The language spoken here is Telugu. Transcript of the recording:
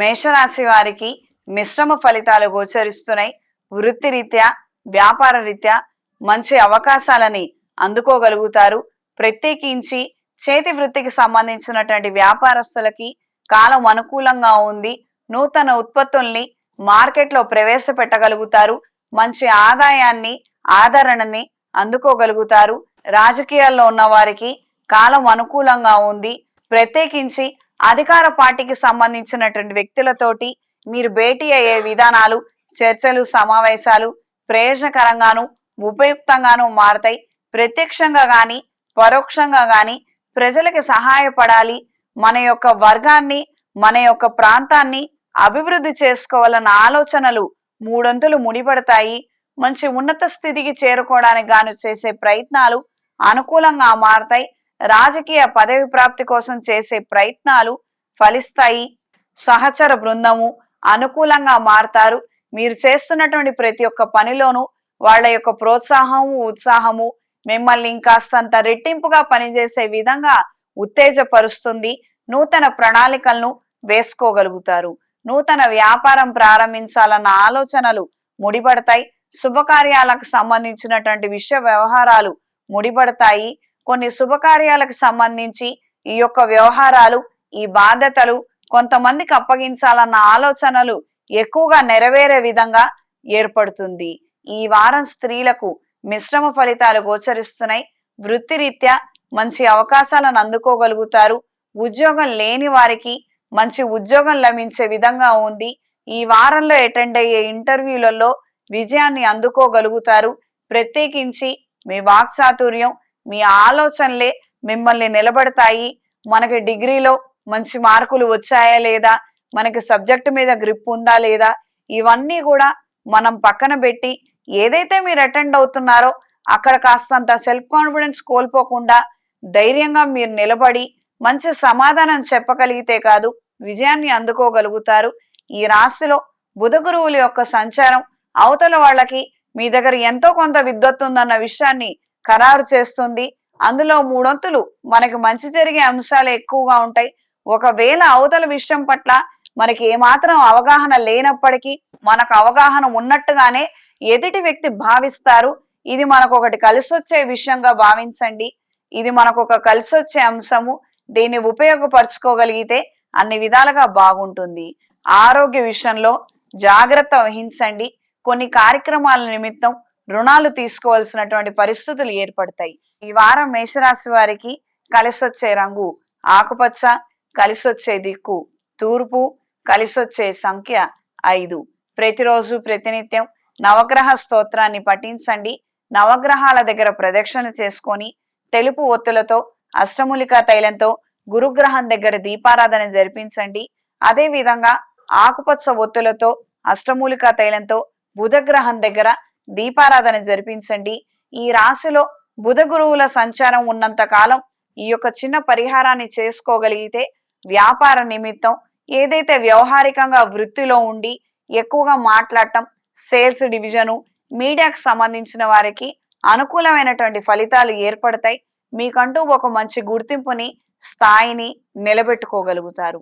మేషరాశి వారికి మిశ్రమ ఫలితాలు గోచరిస్తున్నాయి. వృత్తిరీత్యా వ్యాపార రీత్యా మంచి అవకాశాలని అందుకోగలుగుతారు. ప్రత్యేకించి చేతి వృత్తికి సంబంధించినటువంటి వ్యాపారస్తులకి కాలం అనుకూలంగా ఉంది. నూతన ఉత్పత్తుల్ని మార్కెట్లో ప్రవేశపెట్టగలుగుతారు. మంచి ఆదాయాన్ని ఆదరణని అందుకోగలుగుతారు. రాజకీయాల్లో ఉన్న వారికి కాలం అనుకూలంగా ఉంది. ప్రత్యేకించి అధికార పార్టీకి సంబంధించినటువంటి వ్యక్తులతోటి మీరు భేటీ అయ్యే విధానాలు చర్చలు సమావేశాలు ప్రయోజనకరంగాను ఉపయుక్తంగాను మారతాయి. ప్రత్యక్షంగా గాని పరోక్షంగా గాని ప్రజలకి సహాయపడాలి. మన యొక్క వర్గాన్ని మన యొక్క ప్రాంతాన్ని అభివృద్ధి చేసుకోవాలన్న ఆలోచనలు మూడొంతులు ముడిపడతాయి. మంచి ఉన్నత స్థితికి చేరుకోవడానికి గాను చేసే ప్రయత్నాలు అనుకూలంగా మారతాయి. రాజకీయ పదవి ప్రాప్తి కోసం చేసే ప్రయత్నాలు ఫలిస్తాయి. సహచర బృందము అనుకూలంగా మారతారు. మీరు చేస్తున్నటువంటి ప్రతి ఒక్క పనిలోనూ వాళ్ళ యొక్క ప్రోత్సాహము ఉత్సాహము మిమ్మల్ని ఇంకాస్తంత రెట్టింపుగా పనిచేసే విధంగా ఉత్తేజపరుస్తుంది. నూతన ప్రణాళికలను వేసుకోగలుగుతారు. నూతన వ్యాపారం ప్రారంభించాలన్న ఆలోచనలు ముడిపడతాయి. శుభకార్యాలకు సంబంధించినటువంటి విషయ వ్యవహారాలు ముడిపడతాయి. కొన్ని శుభకార్యాలకు సంబంధించి ఈ యొక్క వ్యవహారాలు ఈ బాధ్యతలు కొంతమందికి అప్పగించాలన్న ఆలోచనలు ఎక్కువగా నెరవేరే విధంగా ఏర్పడుతుంది. ఈ వారం స్త్రీలకు మిశ్రమ ఫలితాలు గోచరిస్తున్నాయి. వృత్తిరీత్యా మంచి అవకాశాలను అందుకోగలుగుతారు. ఉద్యోగం లేని వారికి మంచి ఉద్యోగం లభించే విధంగా ఉంది. ఈ వారంలో అటెండ్ అయ్యే ఇంటర్వ్యూలలో విజయాన్ని అందుకోగలుగుతారు. ప్రత్యేకించి మీ వాక్చాతుర్యం మీ ఆలోచనలే మిమ్మల్ని నిలబడతాయి. మనకి డిగ్రీలో మంచి మార్కులు వచ్చాయా లేదా? మనకి సబ్జెక్టు మీద గ్రిప్ ఉందా లేదా? ఇవన్నీ కూడా మనం పక్కన పెట్టి ఏదైతే మీరు అటెండ్ అవుతున్నారో అక్కడ కాస్తంత సెల్ఫ్ కాన్ఫిడెన్స్ కోల్పోకుండా ధైర్యంగా మీరు నిలబడి మంచి సమాధానం చెప్పగలిగితే కాదు విజయాన్ని అందుకోగలుగుతారు. ఈ రాశిలో బుధ గురువుల యొక్క సంచారం అవతల వాళ్ళకి మీ దగ్గర ఎంతో కొంత విద్వత్తు ఉందన్న విషయాన్ని ఖరారు చేస్తుంది. అందులో మూడొంతులు మనకి మంచి జరిగే అంశాలు ఎక్కువగా ఉంటాయి. ఒకవేళ అవతల విషయం పట్ల మనకి ఏమాత్రం అవగాహన లేనప్పటికీ మనకు అవగాహన ఉన్నట్టుగానే ఎదుటి వ్యక్తి భావిస్తారు. ఇది మనకు ఒకటి కలిసొచ్చే విషయంగా భావించండి. ఇది మనకు ఒక కలిసొచ్చే అంశము. దీన్ని ఉపయోగపరచుకోగలిగితే అన్ని విధాలుగా బాగుంటుంది. ఆరోగ్య విషయంలో జాగ్రత్త వహించండి. కొన్ని కార్యక్రమాల నిమిత్తం రుణాలు తీసుకోవాల్సినటువంటి పరిస్థితులు ఏర్పడతాయి. ఈ వారం మేషరాశి వారికి కలిసొచ్చే రంగు ఆకుపచ్చ కలిసొచ్చే దిక్కు తూర్పు కలిసొచ్చే సంఖ్య ఐదు. ప్రతిరోజు ప్రతినిత్యం నవగ్రహ స్తోత్రాన్ని పఠించండి. నవగ్రహాల దగ్గర ప్రదక్షిణ చేసుకొని తెలుపు ఒత్తులతో అష్టములికా తైలంతో గురుగ్రహం దగ్గర దీపారాధన జరిపించండి. అదే విధంగా ఆకుపచ్చ ఒత్తులతో అష్టమూలికా తైలంతో బుధగ్రహం దగ్గర దీపారాధన జరిపించండి. ఈ రాశిలో బుధ గురువుల సంచారం ఉన్నంత కాలం ఈ యొక్క చిన్న పరిహారాన్ని చేసుకోగలిగితే వ్యాపార నిమిత్తం ఏదైతే వ్యవహారికంగా వృత్తిలో ఉండి ఎక్కువగా మాట్లాడటం సేల్స్ డివిజను మీడియాకు సంబంధించిన వారికి అనుకూలమైనటువంటి ఫలితాలు ఏర్పడతాయి. మీకంటూ ఒక మంచి గుర్తింపుని స్థాయిని నిలబెట్టుకోగలుగుతారు.